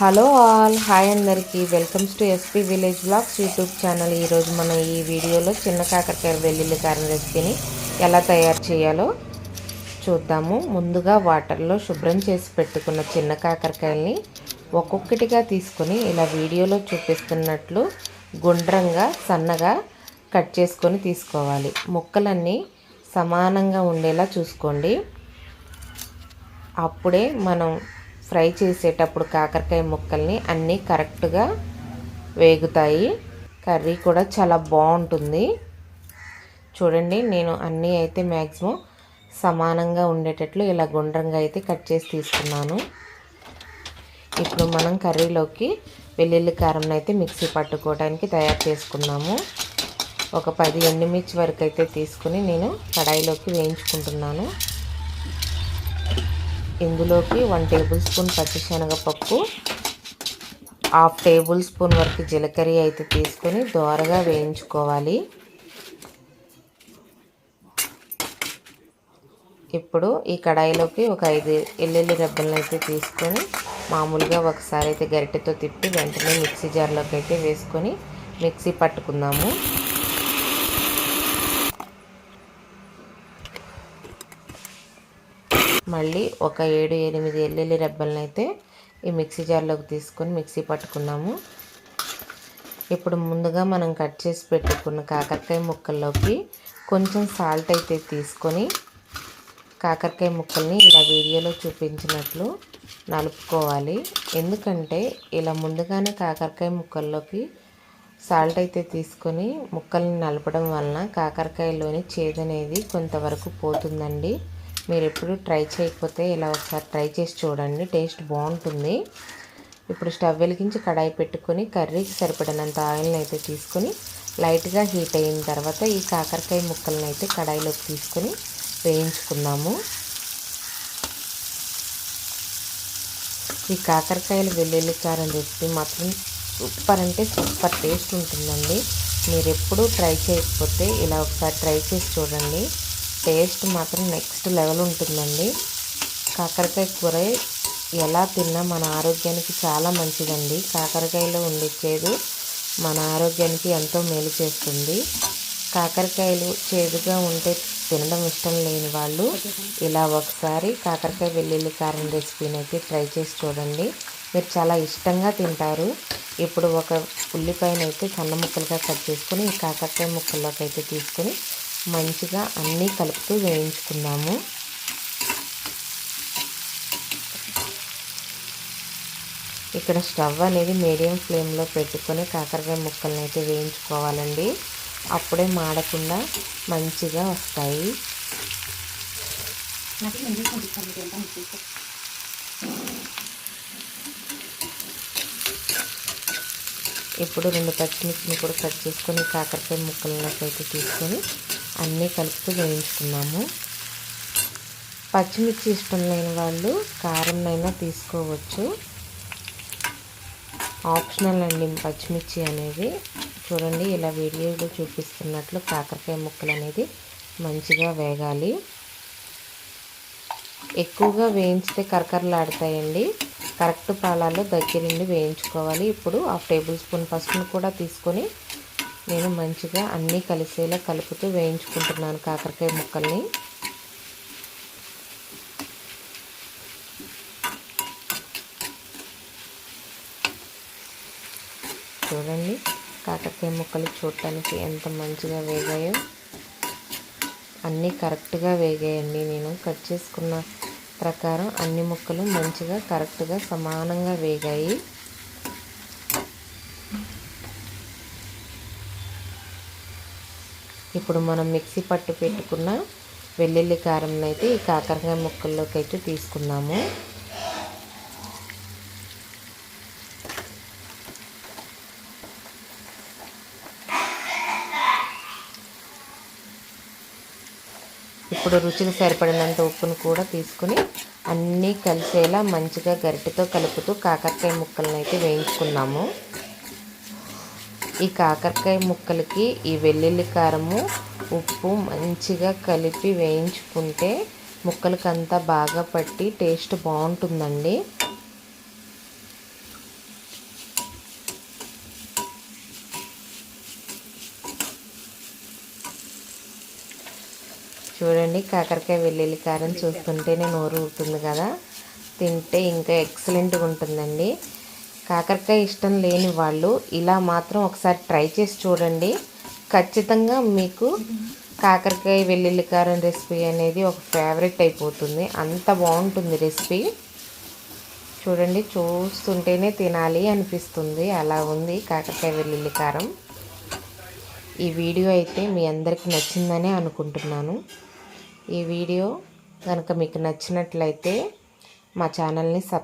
Hello all hi అందరికీ. Welcomes to SP village blogs YouTube channel. ఈరోజు మనం ఈ వీడియోలో చిన్న కాకరకాయ వెల్లుల్లి కారం రెసిపీని ఎలా తయారు చేయాలో చూద్దాము. ముందుగా వాటర్లో శుభ్రం చేసి పెట్టుకున్న చిన్న కాకరకాయల్ని ఒక్కొక్కటిగా తీసుకొని ఇలా వీడియోలో చూపిస్తున్నట్లు గుండ్రంగా సన్నగా కట్ చేసుకొని తీసుకోవాలి. ముక్కలన్నీ సమానంగా ఉండేలా చూసుకోండి. అప్పుడే మనం ఫ్రై చేసేటప్పుడు కాకరకాయ ముక్కల్ని అన్నీ కరెక్ట్గా వేగుతాయి. కర్రీ కూడా చాలా బాగుంటుంది. చూడండి నేను అన్నీ అయితే మ్యాక్సిమం సమానంగా ఉండేటట్లు ఇలా గుండ్రంగా అయితే కట్ చేసి తీసుకున్నాను. ఇప్పుడు మనం కర్రీలోకి వెల్లుల్లి కారం అయితే మిక్సీ పట్టుకోవడానికి తయారు చేసుకున్నాము. ఒక పది ఎండుమిర్చి వరకు అయితే తీసుకుని నేను కడాయిలోకి వేయించుకుంటున్నాను. ఇందులోకి వన్ టేబుల్ స్పూన్ పచ్చిశనగపప్పు హాఫ్ టేబుల్ స్పూన్ వరకు జీలకర్ర అయితే తీసుకొని దోరగా వేయించుకోవాలి. ఇప్పుడు ఈ కడాయిలోకి ఒక ఐదు ఎల్లుల్లి రెబ్బలను అయితే తీసుకొని మామూలుగా ఒకసారి అయితే గరిటెతో తిప్పి వెంటనే మిక్సీ జార్లోకి అయితే వేసుకొని మిక్సీ పట్టుకుందాము. మళ్ళీ ఒక ఏడు ఎనిమిది ఎల్లుల్లి రెబ్బలను అయితే ఈ మిక్సీ జార్లోకి తీసుకొని మిక్సీ పట్టుకున్నాము. ఇప్పుడు ముందుగా మనం కట్ చేసి పెట్టుకున్న కాకరకాయ ముక్కల్లోకి కొంచెం సాల్ట్ అయితే తీసుకొని కాకరకాయ ముక్కల్ని ఇలా వీడియోలో చూపించినట్లు నలుపుకోవాలి. ఎందుకంటే ఇలా ముందుగానే కాకరకాయ ముక్కల్లోకి సాల్ట్ అయితే తీసుకొని ముక్కల్ని నలపడం వలన కాకరకాయలోని చేదనేది కొంతవరకు పోతుందండి. మీరు ఎప్పుడు ట్రై చేయకపోతే ఇలా ఒకసారి ట్రై చేసి చూడండి. టేస్ట్ బాగుంటుంది. ఇప్పుడు స్టవ్ వెలిగించి కడాయి పెట్టుకొని కర్రీకి సరిపడినంత ఆయిల్ని అయితే తీసుకొని లైట్గా హీట్ అయిన తర్వాత ఈ కాకరకాయ ముక్కలను అయితే కడాయిలోకి తీసుకొని వేయించుకుందాము. ఈ కాకరకాయల వెల్లుల్లి కారం రెసిపీ మాత్రం సూపర్ అంటే సూపర్ టేస్ట్ ఉంటుందండి. మీరు ఎప్పుడూ ట్రై చేయకపోతే ఇలా ఒకసారి ట్రై చేసి చూడండి. టేస్ట్ మాత్రం నెక్స్ట్ లెవెల్ ఉంటుందండి. కాకరకాయ కూర ఎలా తిన్నా మన ఆరోగ్యానికి చాలా మంచిదండి. కాకరకాయలో ఉండే చేదు మన ఆరోగ్యానికి ఎంతో మేలు చేస్తుంది. కాకరకాయలు చేదుగా ఉంటే తినడం ఇష్టం లేని వాళ్ళు ఇలా ఒకసారి కాకరకాయ వెల్లుల్లి కారం రెసిపీని అయితే ట్రై చేసి చూడండి. మీరు చాలా ఇష్టంగా తింటారు. ఇప్పుడు ఒక ఉల్లిపాయనైతే అయితే సన్న ముక్కలుగా కట్ చేసుకొని ఈ కాకరకాయ ముక్కల్లోకి అయితే తీసుకొని మంచిగా అన్నీ కలుపుతూ వేయించుకుందాము. ఇక్కడ స్టవ్ అనేది మీడియం ఫ్లేమ్లో పెట్టుకొని కాకరకాయ ముక్కలను అయితే వేయించుకోవాలండి. అప్పుడే మాడకుండా మంచిగా వస్తాయి. ఇప్పుడు రెండు పచ్చిమిర్చిని కూడా కట్ చేసుకొని కాకరకాయ ముక్కలలోకి అయితే తీసుకొని అన్నీ కలుపుతూ వేయించుకున్నాము. పచ్చిమిర్చి ఇష్టం లేని వాళ్ళు కారంనైనా తీసుకోవచ్చు. ఆప్షనల్ అండి పచ్చిమిర్చి అనేది. చూడండి ఇలా వీడియోలో చూపిస్తున్నట్లు కాకరకాయ ముక్కలు అనేది మంచిగా వేగాలి. ఎక్కువగా వేయించితే కరకరలాడతాయండి. కరెక్ట్ పాలాల్లో దగ్గరుండి వేయించుకోవాలి. ఇప్పుడు హాఫ్ టేబుల్ స్పూన్ పసుపును కూడా తీసుకొని నేను మంచిగా అన్నీ కలిసేలా కలుపుతూ వేయించుకుంటున్నాను కాకరకాయ ముక్కల్ని. చూడండి కాకరకాయ ముక్కలు చూడటానికి ఎంత మంచిగా వేగాయో. అన్నీ కరెక్ట్గా వేగాయండి. నేను కట్ చేసుకున్న ప్రకారం అన్ని ముక్కలు మంచిగా కరెక్ట్గా సమానంగా వేగాయి. ఇప్పుడు మనం మిక్సీ పట్టు పెట్టుకున్న వెల్లుల్లి కారం అయితే ఈ కాకరకాయ ముక్కల్లోకి అయితే తీసుకున్నాము. ఇప్పుడు రుచికి సరిపడినంత ఉప్పును కూడా తీసుకుని అన్నీ కలిసేలా మంచిగా గరిటెతో కలుపుతూ కాకరకాయ ముక్కలను అయితే వేయించుకున్నాము. ఈ కాకరకాయ ముక్కలకి ఈ వెల్లుల్లి కారము ఉప్పు మంచిగా కలిపి వేయించుకుంటే ముక్కలకంతా బాగా పట్టి టేస్ట్ బాగుంటుందండి. చూడండి కాకరకాయ వెల్లుల్లి కారం చూస్తుంటే నేను ఊరుతుంది కదా. తింటే ఇంకా ఎక్సలెంట్గా ఉంటుందండి. కాకరకాయ ఇష్టం లేని వాళ్ళు ఇలా మాత్రం ఒకసారి ట్రై చేసి చూడండి. ఖచ్చితంగా మీకు కాకరకాయ వెల్లుల్లి కారం రెసిపీ అనేది ఒక ఫేవరెట్ అయిపోతుంది. అంత బాగుంటుంది రెసిపీ. చూడండి చూస్తుంటేనే తినాలి అనిపిస్తుంది. అలా ఉంది కాకరకాయ వెల్లుల్లి కారం. ఈ వీడియో అయితే మీ అందరికి నచ్చిందనే అనుకుంటున్నాను. ఈ వీడియో కనుక మీకు నచ్చినట్లయితే మా ఛానల్ని సబ్